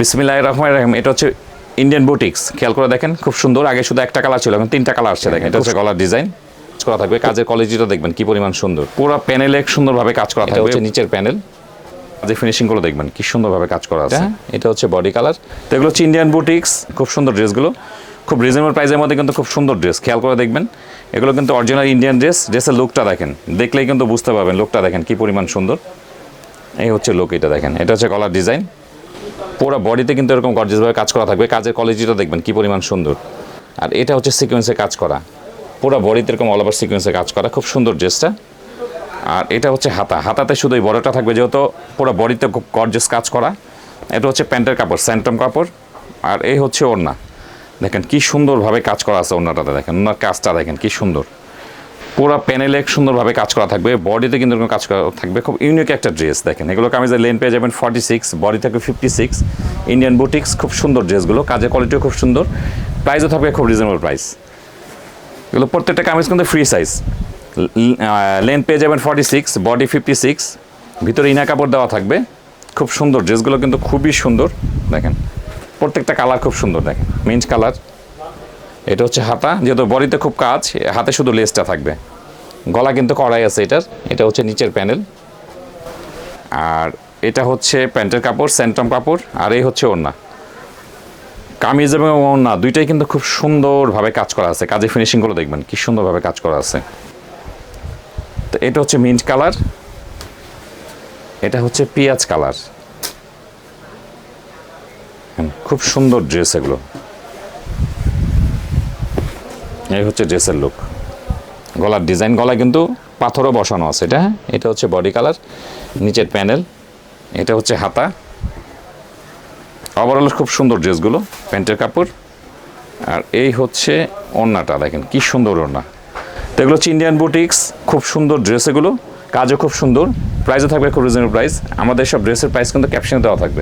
বিসমিল্লাহ রহমান রাহিম এটা হচ্ছে ইন্ডিয়ান বুটিক্স খেয়াল করে দেখেন খুব সুন্দর। আগে শুধু একটা কালার ছিল এখন তিনটা কালার আসছে দেখেন। এটা হচ্ছে গলার ডিজাইন করা থাকবে। কাজের কোয়ালিটিটা দেখবেন কি পরিমাণ সুন্দর। পুরো প্যানেলে সুন্দরভাবে কাজ করা থাকবে। হচ্ছে নিচের প্যানেল যে ফিনিশিংগুলো দেখবেন কি সুন্দরভাবে কাজ করা আছে। এটা হচ্ছে বডি কালার তো এগুলো হচ্ছে ইন্ডিয়ান বুটিক্স খুব সুন্দর ড্রেসগুলো খুব রিজনেবল প্রাইসের মধ্যে কিন্তু খুব সুন্দর ড্রেস খেয়াল করে দেখবেন এগুলো কিন্তু অরিজিনাল ইন্ডিয়ান ড্রেস ড্রেসের লুকটা দেখেন দেখলেই কিন্তু বুঝতে পারবেন লুকটা দেখেন কি পরিমাণ সুন্দর। এই হচ্ছে লুক এটা দেখেন। এটা হচ্ছে গলার ডিজাইন পুরো বডিতে কিন্তু এরকম গর্জিয়াসভাবে কাজ করা থাকবে। কাজের কোয়ালিটিটা দেখবেন, কি পরিমাণ সুন্দর। আর এটা হচ্ছে সিকোয়েন্সে কাজ করা। পুরো বডিতে এরকম অল ওভার সিকোয়েন্সে কাজ করা। খুব সুন্দর ড্রেসটা আর এটা হচ্ছে হাতা। হাতাতে শুধু এই বড়টা থাকবে, যেহেতু পুরো বডিতে খুব গর্জেস কাজ করা। এটা হচ্ছে প্যান্টের কাপড় স্যান্টম কাপড়। আর এই হচ্ছে ওড়না। দেখেন কি সুন্দরভাবে কাজ করা আছে ওড়নাটাতে, দেখেন। ওনার কাজটা দেখেন কি সুন্দর। পুরো প্যানেলে সুন্দরভাবে কাজ করা থাকবে বডিতে কিন্তু এরকম কাজ করা থাকবে। খুব ইউনিক একটা ড্রেস দেখেন। এগুলো কামিজের লেন পেয়ে যাবেন ফর্টি সিক্স বডি থাকবে ফিফটি সিক্স ইন্ডিয়ান বুটিক্স খুব সুন্দর ড্রেসগুলো কাজের কোয়ালিটিও খুব সুন্দর। প্রাইসও থাকবে খুব রিজনেবল প্রাইস এগুলো প্রত্যেকটা কামিজ কিন্তু ফ্রি সাইজ লেন পেয়ে যাবেন forty six body fifty six ভিতরে ইনা কাপড় দেওয়া থাকবে। খুব সুন্দর ড্রেসগুলো কিন্তু খুবই সুন্দর। দেখেন, প্রত্যেকটা কালার খুব সুন্দর দেখেন। মিন্ট কালার এটা হচ্ছে হাতা, যেহেতু বডিতে খুব কাজ, হাতে শুধু লেসটা থাকবে। গলা কিন্তু কড়াই আছে এটার। এটা হচ্ছে নিচের প্যানেল। আর এটা হচ্ছে প্যান্টের কাপড় সেন্টম কাপড়, আর এই হচ্ছে ওড়না। কামিজ এবং ওড়না দুইটাই কিন্তু খুব সুন্দরভাবে কাজ করা আছে। কাজের ফিনিশিংগুলো দেখবেন, কি সুন্দরভাবে কাজ করা আছে। তো এটা হচ্ছে মিন্ট কালার এটা হচ্ছে পেঁয়াজ কালার খুব সুন্দর ড্রেস এগুলো। এই হচ্ছে ড্রেসের লুক গলার ডিজাইন গলায় কিন্তু পাথরও বসানো আছে, এটা হ্যাঁ? এটা হচ্ছে বডি কালার নিচের প্যানেল এটা হচ্ছে হাতা। ওভারঅল খুব সুন্দর ড্রেসগুলো, প্যান্টের কাপড়। আর এই হচ্ছে ওড়নাটা, দেখেন কি সুন্দর ওড়না। তো এগুলো হচ্ছে ইন্ডিয়ান বুটিক্স খুব সুন্দর ড্রেস এগুলো, কাজও খুব সুন্দর প্রাইসও থাকবে খুব রিজনেবল প্রাইস আমাদের সব ড্রেসের প্রাইস কিন্তু ক্যাপশনে দেওয়া থাকবে।